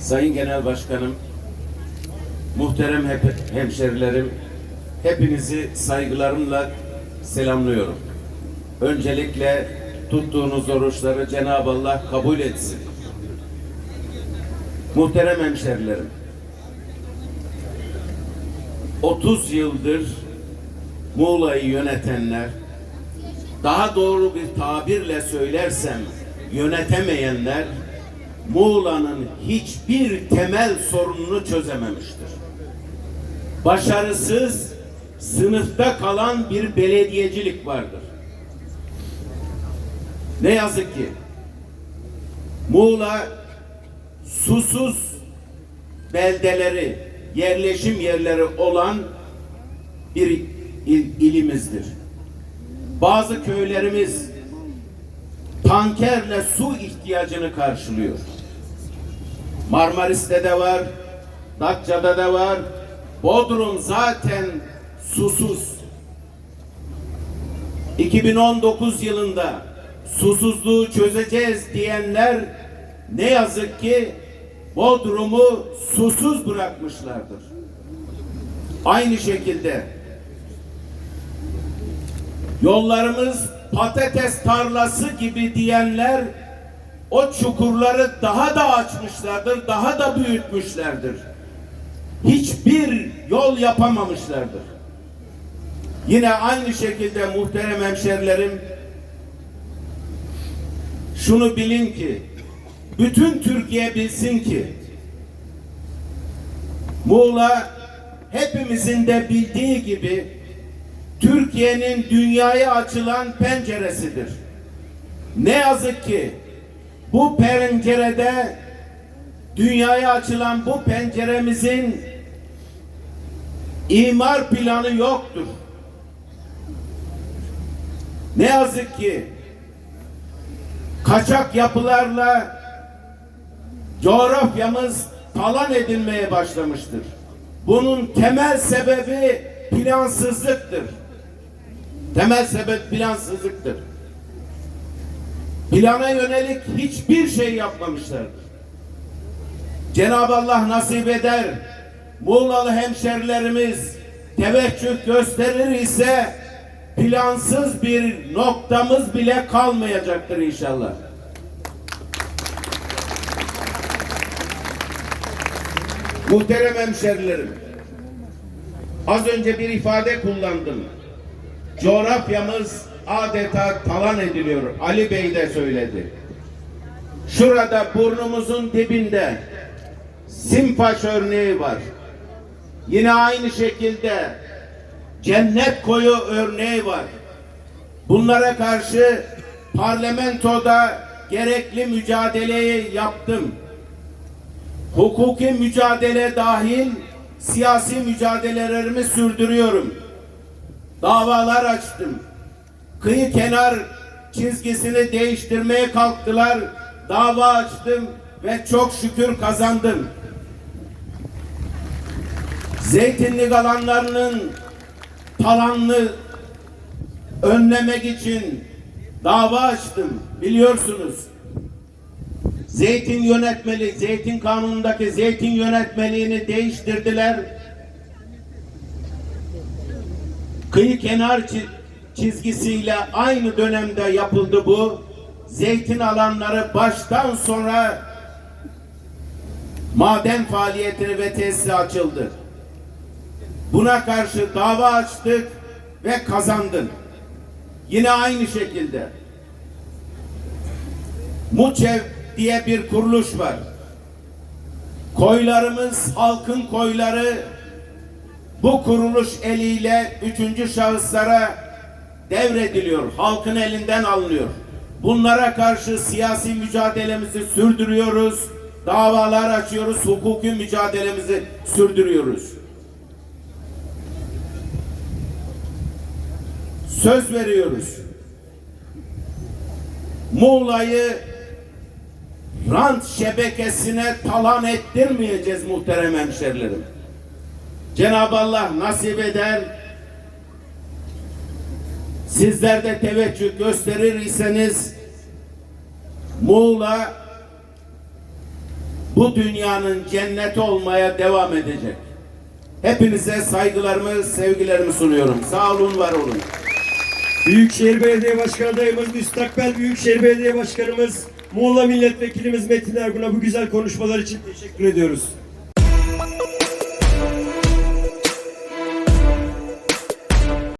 Sayın Genel Başkanım, muhterem hep, hemşerilerim, hepinizi saygılarımla selamlıyorum. Öncelikle tuttuğunuz oruçları Cenab-ı Allah kabul etsin. Muhterem hemşerilerim, 30 yıldır Muğla'yı yönetenler, daha doğru bir tabirle söylersem yönetemeyenler Muğla'nın hiçbir temel sorununu çözememiştir. Başarısız, sınıfta kalan bir belediyecilik vardır. Ne yazık ki Muğla susuz beldeleri, yerleşim yerleri olan bir il- ilimizdir. Bazı köylerimiz tankerle su ihtiyacını karşılıyor. Marmaris'te de var, Datça'da da var. Bodrum zaten susuz. 2019 yılında susuzluğu çözeceğiz diyenler ne yazık ki Bodrum'u susuz bırakmışlardır. Aynı şekilde yollarımız patates tarlası gibi diyenler o çukurları daha da açmışlardır, daha da büyütmüşlerdir. Hiçbir yol yapamamışlardır. Yine aynı şekilde muhterem hemşerilerim şunu bilin ki bütün Türkiye bilsin ki Muğla hepimizin de bildiği gibi Türkiye'nin dünyaya açılan penceresidir. Ne yazık ki bu pencerede dünyaya açılan bu penceremizin imar planı yoktur. Ne yazık ki kaçak yapılarla coğrafyamız talan edilmeye başlamıştır. Bunun temel sebebi plansızlıktır. Temel sebep plansızlıktır. Plana yönelik hiçbir şey yapmamışlardır. Cenab-ı Allah nasip eder, Muğlalı hemşerilerimiz teveccüh gösterir ise plansız bir noktamız bile kalmayacaktır inşallah. Muhterem hemşerilerim, az önce bir ifade kullandım. Coğrafyamız adeta talan ediliyor. Ali Bey de söyledi. Şurada burnumuzun dibinde Simpaş örneği var. Yine aynı şekilde Cennet Koyu örneği var. Bunlara karşı parlamentoda gerekli mücadeleyi yaptım. Hukuki mücadele dahil siyasi mücadelelerimi sürdürüyorum. Davalar açtım. Kıyı kenar çizgisini değiştirmeye kalktılar. Dava açtım ve çok şükür kazandım. Zeytinlik alanlarının talanını önlemek için dava açtım. Biliyorsunuz. Zeytin yönetmeli, zeytin kanunundaki zeytin yönetmeliğini değiştirdiler. Kıyı kenar çi- çizgisiyle aynı dönemde yapıldı bu. Zeytin alanları baştan sonra maden faaliyetini ve tesisi açıldı. Buna karşı dava açtık ve kazandım. Yine aynı şekilde Muçev diye bir kuruluş var. Koylarımız, halkın koyları bu kuruluş eliyle üçüncü şahıslara devrediliyor. Halkın elinden alınıyor. Bunlara karşı siyasi mücadelemizi sürdürüyoruz. Davalar açıyoruz. Hukuki mücadelemizi sürdürüyoruz. Söz veriyoruz. Muğla'yı rant şebekesine talan ettirmeyeceğiz muhterem hemşerilerim. Cenab-ı Allah nasip eder. Sizler de teveccüh gösterir iseniz Muğla bu dünyanın cenneti olmaya devam edecek. Hepinize saygılarımı, sevgilerimi sunuyorum. Sağ olun, var olun. Büyükşehir Belediye Başkanı adayımız, müstakbel Büyükşehir Belediye Başkanımız, Muğla Milletvekilimiz Metin Ergun'a bu güzel konuşmalar için teşekkür ediyoruz.